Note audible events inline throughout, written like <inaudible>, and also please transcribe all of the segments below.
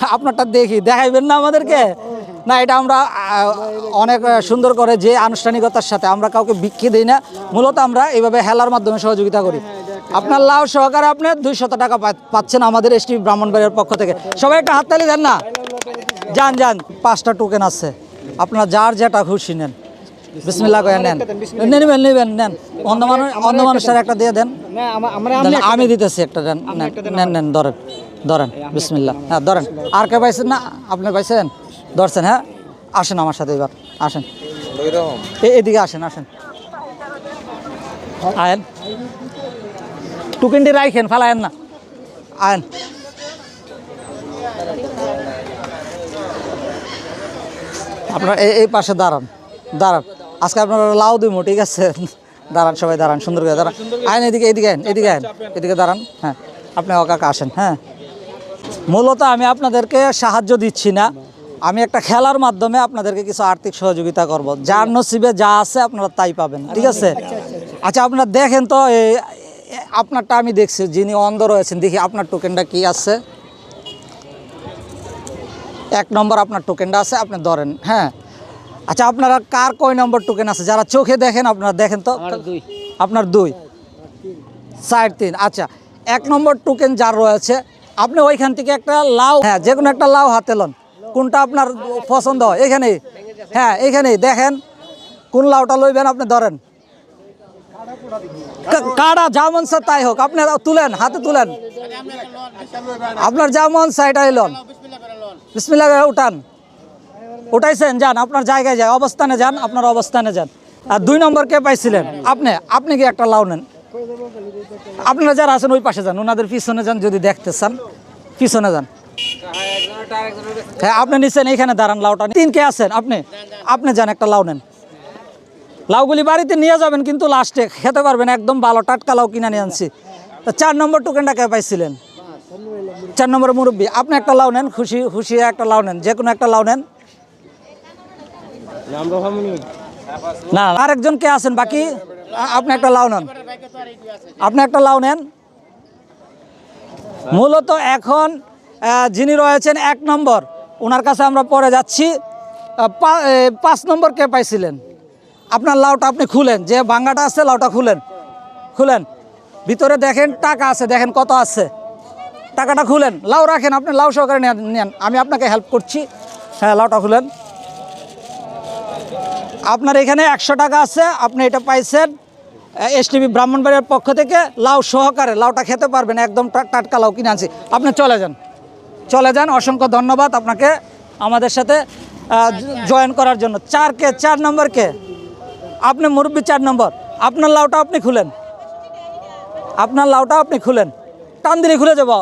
<laughs> আপনারটা দেখি দেখাইবেন না আমাদেরকে? না এটা আমরা অনেক সুন্দর করে যে আনুষ্ঠানিকতার সাথে আমরা কাউকে বিক্ষি দিই না মূলত আমরা এইভাবে হেলার মাধ্যমে সহযোগিতা করি। আপনার লাভ সহকারে আপনি দুইশত টাকা পাচ্ছেন আমাদের এসটি ব্রাহ্মণবাড়ির পক্ষ থেকে। সবাই একটা হাততালি দেন না? যান যান পাঁচটা টোকেন আছে। আপনার যার যেটা খুশি নেন। বিসমিল্লাহ করে নেন। নেবেন নেবেন নেন। অন্য মানুষ অন্য মানুষের একটা দিয়ে দেন। আমা- দিতেছি একটা নেন, নেন নেন ধরেন। ধরেন, বিসমিল্লাহ। হ্যাঁ ধরেন। আর কে পাইছেন না? আপনি পাইছেন? ধরছেন হ্যাঁ? আসেন আমার সাথে এবার, আসেন। এদিকে আসেন আসেন। আয়েন। টুকিনটি রাইখেন, ফালায়েন না। আয়েন। আপনার এই পাশে দাঁড়ান দাঁড়ান। আজকে আপনারা লাউ দিব ঠিক আছে? দাঁড়ান সবাই, দাঁড়ান, সুন্দর করে দাঁড়ান। আইন এদিকে এদিকে আইন এদিকে আইন এদিকে দাঁড়ান হ্যাঁ। আপনি অকাকা আসেন হ্যাঁ। মূলত আমি আপনাদেরকে সাহায্য দিচ্ছি না। আমি একটা খেলার মাধ্যমে আপনাদেরকে কিছু আর্থিক সহযোগিতা করব। যার নসিবে যা আছে আপনারা তাই পাবেন ঠিক আছে? আচ্ছা আপনারা দেখেন তো এই আপনারটা আমি দেখছি যিনি অন্ধ রয়েছেন দেখি আপনার টোকেনটা কি আছে? এক নম্বর আপনার টোকেনটা আছে আপনি ধরেন হ্যাঁ? আচ্ছা আপনারা কার কয় নম্বর টোকেন আছে? যারা চোখে দেখেন আপনারা দেখেন তো। আপনার দুই। চার তিন আচ্ছা। এক নম্বর টোকেন যার রয়েছে আপনি ওইখান থেকে একটা লাউ হ্যাঁ যে কোনো একটা লাউ হাতে লন। কোনটা আপনার পছন্দ হয়? এখানেই। হ্যাঁ এইখানেই দেখেন, কোন লাউটা লইবেন আপনি? ধরেন। কাড়া যা মন তাই হোক, আপনি তুলেন, হাতে তুলেন। আপনার যা মন এটাই লন। বিসমিল্লাহ করে উঠান। উঠাইছেন, যান, আপনার জায়গায় যান, অবস্থানে যান, আপনার অবস্থানে যান। আর দুই নম্বর কে পাইছিলেন। আপনি আপনি কি একটা লাউ নেন? আপনারা যারা আছেন ওই পাশে যান ওনাদের পিছনে যান যদি দেখতে চান। পিছনে যান। হ্যাঁ আপনি নিচ্ছেন এইখানে দাঁড়ান লাউটা তিন কে আছেন আপনি? আপনি যান একটা লাউ নেন। লাউগুলি বাড়িতে নিয়ে যাবেন কিন্তু লাস্টে খেতে পারবেন একদম ভালো টাটকা লাউ কিনে নিয়ে আনছি। তো চার নম্বর টোকেনটা কে পাইছিলেন? চার নম্বর মুরব্বী। আপনি একটা লাউ নেন খুশি খুশি একটা লাউ নেন যে কোনো একটা লাউ নেন। না আরেকজন কে আছেন বাকি? আপনি একটা লাউ নেন। আপনি একটা লাউ নেন। মূলত এখন যিনি রয়েছেন এক নম্বর, ওনার কাছে আমরা পরে যাচ্ছি। পাঁচ নম্বর কে পাইছিলেন? আপনার লাউটা আপনি খুলেন, যে ভাঙ্গাটা আছে লাউটা খুলেন। খুলেন। ভিতরে দেখেন টাকা আছে, দেখেন কত আছে। টাকাটা খুলেন। লাউ রাখেন, আপনি লাউ সহকারে নেন আমি আপনাকে হেল্প করছি। হ্যাঁ লাউটা খুলেন। আপনার এখানে একশো টাকা আছে, আপনি এটা পাইছেন। এস টিভি ব্রাহ্মণবাড়ির পক্ষ থেকে লাউ সহকারে, লাউটা খেতে পারবেন, একদম টাটকা লাউ কিনে আনছি। আপনি চলে যান। চলে যান, অসংখ্য ধন্যবাদ আপনাকে আমাদের সাথে জয়েন করার জন্য। চার কে? চার নম্বর কে? আপনি মুরব্বী চার নম্বর। আপনার লাউটা আপনি খুলেন। আপনার লাউটা আপনি খুলেন। টান দিলে খুলে যাব।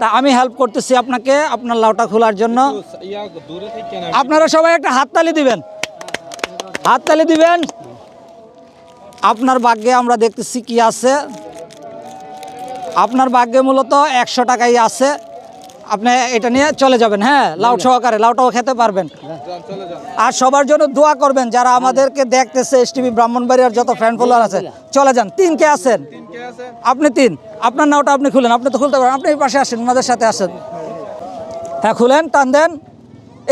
তা আমি হেল্প করতেছি আপনাকে, আপনার লাউটা খোলার জন্য। আপনারা সবাই একটা হাততালি দিবেন। হাততালি দিবেন। আপনার ভাগ্যে আমরা দেখতেছি কি আছে? আপনার ভাগ্যে মূলত একশো টাকাই আছে। আপনি এটা নিয়ে চলে যাবেন হ্যাঁ? লাউ সহকারে লাউটাও খেতে পারবেন। আর সবার জন্য দোয়া করবেন যারা আমাদেরকে দেখতেছে এস টিভি ব্রাহ্মণবাড়িয়ার যত ফ্যান ফলোয়ার আছে চলে যান। তিন কে আছেন আপনি তিন। আপনার নাওটা আপনি খুলেন আপনি তো খুলতে পারেন। আপনি পাশে আসেন ওনাদের সাথে আসেন। হ্যাঁ খুলেন টান দেন।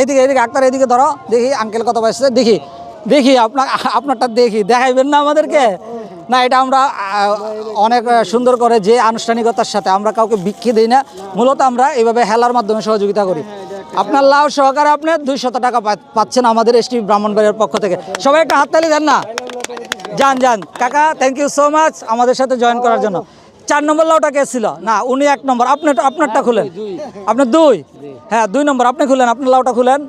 এইদিকে এইদিকে আক্তার এইদিকে ধরো। দেখি আঙ্কেল কত পাইছে দেখি। দেখি আপনার, আপনারটা দেখি, দেখাইবেন না আমাদেরকে? না, এটা আমরা অনেক সুন্দর করে যে আনুষ্ঠানিকতার সাথে আমরা কাউকে বিক্ষি দিই না, মূলত আমরা এইভাবে হেলার মাধ্যমে সহযোগিতা করি। আপনার লাভ সহকারে আপনি দুইশত টাকা পাচ্ছেন আমাদের এস টিভি ব্রাহ্মণবাড়ির পক্ষ থেকে। সবাই একটা হাততালি দেন না? যান যান। কাকা থ্যাংক ইউ সো মাচ আমাদের সাথে জয়েন করার জন্য। চার নম্বর লাউটা কে ছিল? না, উনি এক নম্বর। আপনি আপনারটা খুলেন। আপনি দুই? হ্যাঁ দুই নম্বর। আপনি খুলেন, আপনার লাউটা খুলেন।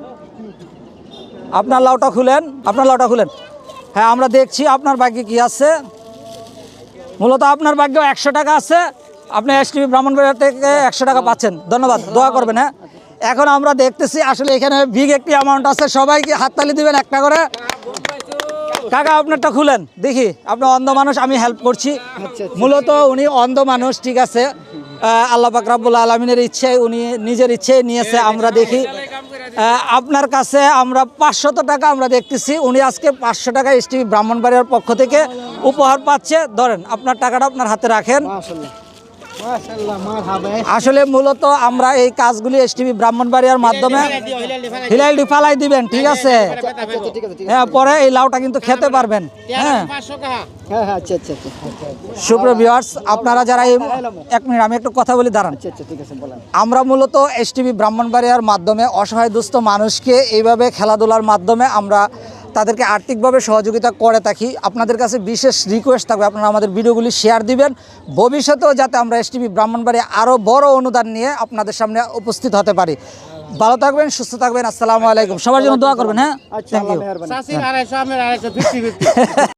আপনার লাউটা খুলেন, আপনার লাউটা খুলেন। হ্যাঁ আমরা দেখছি আপনার ভাগ্যে কি আছে। মূলত আপনার ভাগ্য একশো টাকা আছে। আপনি এস টিভি ব্রাহ্মণবাড়িয়া থেকে একশো টাকা পাচ্ছেন। ধন্যবাদ, দোয়া করবেন হ্যাঁ। এখন আমরা দেখতেছি, আসলে এখানে বিগ একটি অ্যামাউন্ট আছে। সবাইকে হাততালি দিবেন একটা করে। কাকা, আপনারটা খুলেন। দেখি, আপনার অন্ধ মানুষ, আমি হেল্প করছি। মূলত উনি অন্ধ মানুষ, ঠিক আছে। আল্লাহ পাক রাব্বুল আলমিনের ইচ্ছে উনি নিজের ইচ্ছে নিয়েছে, আমরা দেখি। আপনার কাছে আমরা পাঁচশত টাকা আমরা দেখতেছি। উনি আজকে পাঁচশো টাকা এস টিভি ব্রাহ্মণবাড়িয়ার পক্ষ থেকে উপহার পাচ্ছে। ধরেন, আপনার টাকাটা আপনার হাতে রাখেন। আসলে মূলত আমরা এই কাজগুলি এস টিভি ব্রাহ্মণবাড়িয়ার মাধ্যমে হিলাইল ডিফালাই দিবেন ঠিক আছে? আচ্ছা ঠিক আছে হ্যাঁ পরে এই লাউটা কিন্তু খেতে পারবেন। হ্যাঁ। হ্যাঁ হ্যাঁ আপনারা যারা এই এক মিনিট আমি একটু কথা বলি দাঁড়ান। আচ্ছা আচ্ছা আমরা মূলত এস টিভি ব্রাহ্মণবাড়িয়ার মাধ্যমে অসহায় দুস্থ মানুষকে এইভাবে খেলাধুলার মাধ্যমে আমরা তাদেরকে আর্থিকভাবে সহযোগিতা করে থাকি। আপনাদের কাছে বিশেষ রিকোয়েস্ট থাকবে আপনারা আমাদের ভিডিওগুলি শেয়ার দিবেন। ভবিষ্যতেও যাতে আমরা এস টিভি ব্রাহ্মণবাড়ি আরও বড় অনুদান নিয়ে আপনাদের সামনে উপস্থিত হতে পারি। ভালো থাকবেন সুস্থ থাকবেন আসসালামু আলাইকুম। সবার জন্য দোয়া করবেন হ্যাঁ? আচ্ছা থ্যাংক আল্লাহ ইউ <laughs>